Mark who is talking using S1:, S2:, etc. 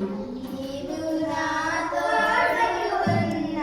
S1: నీవు నాతో ఉన్న